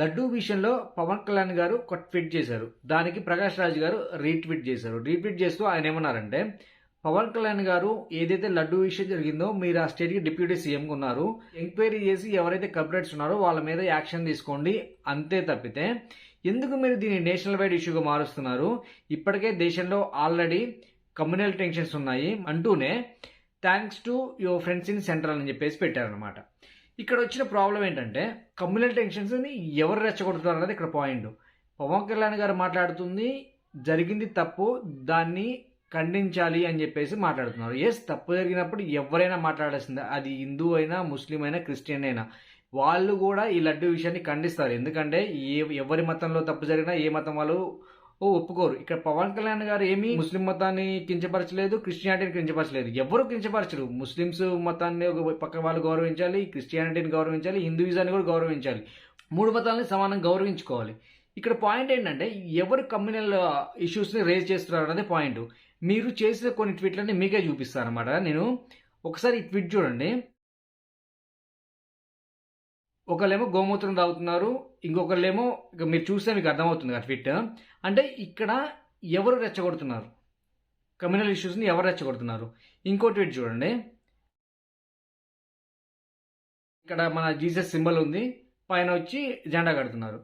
లడ్డూ విషయంలో పవన్ కళ్యాణ్ గారు ట్వీట్ చేశారు. దానికి ప్రకాష్ రాజ్ గారు రీట్వీట్ చేశారు. రీట్వీట్ చేస్తూ ఆయన ఏమన్నారంటే పవన్ కళ్యాణ్ గారు ఏదైతే లడ్డూ విషయం జరిగిందో మీరు ఆ స్టేట్కి డిప్యూటీ సీఎంగా ఉన్నారు. ఎంక్వైరీ చేసి ఎవరైతే కల్పరేట్స్ ఉన్నారో వాళ్ళ మీద యాక్షన్ తీసుకోండి. అంతే తప్పితే ఎందుకు మీరు దీన్ని నేషనల్ వైడ్ ఇష్యూగా మారుస్తున్నారు? ఇప్పటికే దేశంలో ఆల్రెడీ కమ్యూనల్ టెన్షన్స్ ఉన్నాయి అంటూనే thanks to your friends in central అని చెప్పేసి పెట్టారనమాట ఇక్కడ వచ్చిన ప్రాబ్లం ఏంటంటే కమ్యూనల్ టెన్షన్స్ని ఎవరు రెచ్చగొడుతున్నారు అనేది ఇక్కడ పాయింట్ పవన్ కళ్యాణ్ గారు మాట్లాడుతుంది జరిగింది తప్పు దాన్ని ఖండించాలి అని చెప్పేసి మాట్లాడుతున్నారు. ఎస్ తప్పు జరిగినప్పుడు ఎవరైనా మాట్లాడాల్సిందే. అది హిందూ అయినా ముస్లిం అయినా క్రిస్టియన్ అయినా. వాళ్ళు కూడా ఈ లడ్డు విషయాన్ని ఖండిస్తారు. ఎందుకంటే ఏ ఎవరి మతంలో తప్పు జరిగినా ఏ మతం వాళ్ళు ఓ ఒప్పుకోరు. ఇక్కడ పవన్ కళ్యాణ్ గారు ఏమీ ముస్లిం మతాన్ని కించపరచలేదు క్రిస్టియానిటీని కించపరచలేదు. ఎవరు కించపరచరు? ముస్లిమ్స్ మతాన్ని ఒక పక్క వాళ్ళు గౌరవించాలి క్రిస్టియానిటీని గౌరవించాలి హిందూయిజాన్ని కూడా గౌరవించాలి. మూడు మతాలని సమానంగా గౌరవించుకోవాలి. ఇక్కడ పాయింట్ ఏంటంటే ఎవరు కమ్యూనల్ ఇష్యూస్ని రేజ్ చేస్తున్నారు అనేది పాయింట్ మీరు చేసిన కొన్ని ట్వీట్లన్నీ మీకే చూపిస్తాను అనమాట నేను ఒకసారి ఈ ట్వీట్ చూడండి. ఒకళ్ళేమో గోమూత్రం తాగుతున్నారు ఇంకొకళ్ళేమో ఇక మీరు చూస్తే మీకు అర్థమవుతుంది కదా ట్వీట్. అంటే ఇక్కడ ఎవరు రెచ్చగొడుతున్నారు? కమ్యూనల్ ఇష్యూస్ని ఎవరు రెచ్చగొడుతున్నారు? ఇంకో ట్వీట్ చూడండి. ఇక్కడ మన జీసస్ సింబల్ ఉంది పైన వచ్చి జెండా కడుతున్నారు.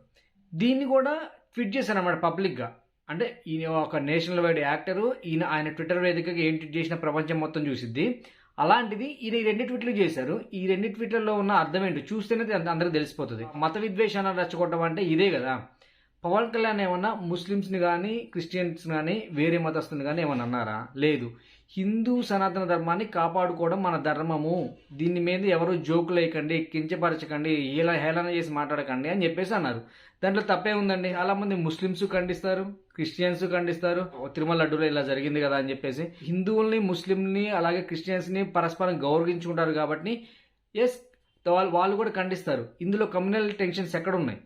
దీన్ని కూడా ట్వీట్ చేశారు అన్నమాట పబ్లిక్గా. అంటే ఈయన ఒక నేషనల్ వైడ్ యాక్టరు ఈయన ఆయన ట్విట్టర్ వేదికగా ఏం ట్వీట్ చేసిన ప్రపంచం మొత్తం చూసిద్ది. అలాంటిది ఈయన ఈ రెండు ట్వీట్లు చేశారు. ఈ రెండు ట్వీట్లలో ఉన్న అర్థం ఏంటి? చూస్తేనే అందరికి తెలిసిపోతుంది. మత విద్వేషాన్ని రెచ్చగొట్టడం అంటే ఇదే కదా. పవన్ కళ్యాణ్ ఏమన్నా ముస్లిమ్స్ని కానీ క్రిస్టియన్స్ కానీ వేరే మతస్థుని కానీ ఏమన్నా అన్నారా? లేదు. హిందూ సనాతన ధర్మాన్ని కాపాడుకోవడం మన ధర్మము. దీని మీద ఎవరు జోకులు వేయకండి కించపరచకండి ఇలా హేళన చేసి మాట్లాడకండి అని చెప్పేసి అన్నారు. దాంట్లో తప్పే ఉందండి. చాలా మంది ముస్లిమ్స్ ఖండిస్తారు క్రిస్టియన్స్ ఖండిస్తారు. తిరుమల లడ్డూలో ఇలా జరిగింది కదా అని చెప్పేసి. హిందువుల్ని ముస్లింని అలాగే క్రిస్టియన్స్ని పరస్పరం గౌరవించుకుంటారు కాబట్టి ఎస్ వాళ్ళు వాళ్ళు కూడా ఖండిస్తారు. ఇందులో కమ్యూనల్ టెన్షన్స్ ఎక్కడ ఉన్నాయి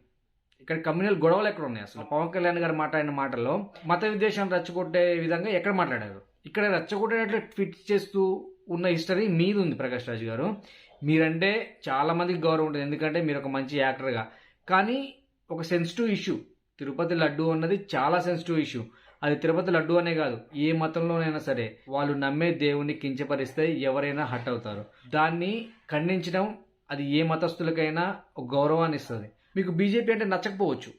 ఇక్కడ కమ్యూనల్ గొడవలు ఎక్కడ ఉన్నాయి అసలు? పవన్ కళ్యాణ్ గారు మాట్లాడిన మాటల్లో మత విద్వేషాన్ని రచ్చగొట్టే విధంగా ఎక్కడ మాట్లాడారు? ఇక్కడ రచ్చగొట్టేటట్లు ట్వీట్ చేస్తూ ఉన్న హిస్టరీ మీద ఉంది ప్రకాష్ రాజ్ గారు. మీరంటే చాలా మందికి గౌరవం ఉంటుంది. ఎందుకంటే మీరు ఒక మంచి యాక్టర్గా. కానీ ఒక సెన్సిటివ్ ఇష్యూ తిరుపతి లడ్డు అన్నది చాలా సెన్సిటివ్ ఇష్యూ అది తిరుపతి లడ్డు అనే కాదు. ఏ మతంలోనైనా సరే వాళ్ళు నమ్మే దేవుణ్ణి కించపరిస్తే ఎవరైనా హట్ అవుతారు. దాన్ని ఖండించడం అది ఏ మతస్థులకైనా ఒక గౌరవాన్ని ఇస్తుంది. మీకు బీజేపీ అంటే నచ్చకపోవచ్చు.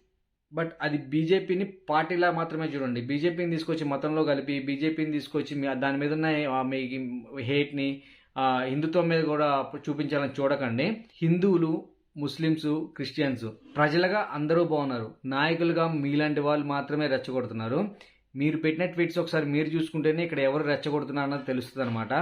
బట్ అది బీజేపీని పార్టీలా మాత్రమే చూడండి. బీజేపీని తీసుకొచ్చి మతంలో కలిపి బీజేపీని తీసుకొచ్చి మీ దాని మీద ఉన్న మీ హేట్ని హిందుత్వం మీద కూడా చూపించాలని చూడకండి. హిందువులు ముస్లిమ్స్ క్రిస్టియన్స్ ప్రజలుగా అందరూ బాగున్నారు. నాయకులుగా మీలాంటి వాళ్ళు మాత్రమే రెచ్చగొడుతున్నారు. మీరు పెట్టిన ట్వీట్స్ ఒకసారి మీరు చూసుకుంటేనే ఇక్కడ ఎవరు రెచ్చగొడుతున్నారు అన్నది తెలుస్తుంది అనమాట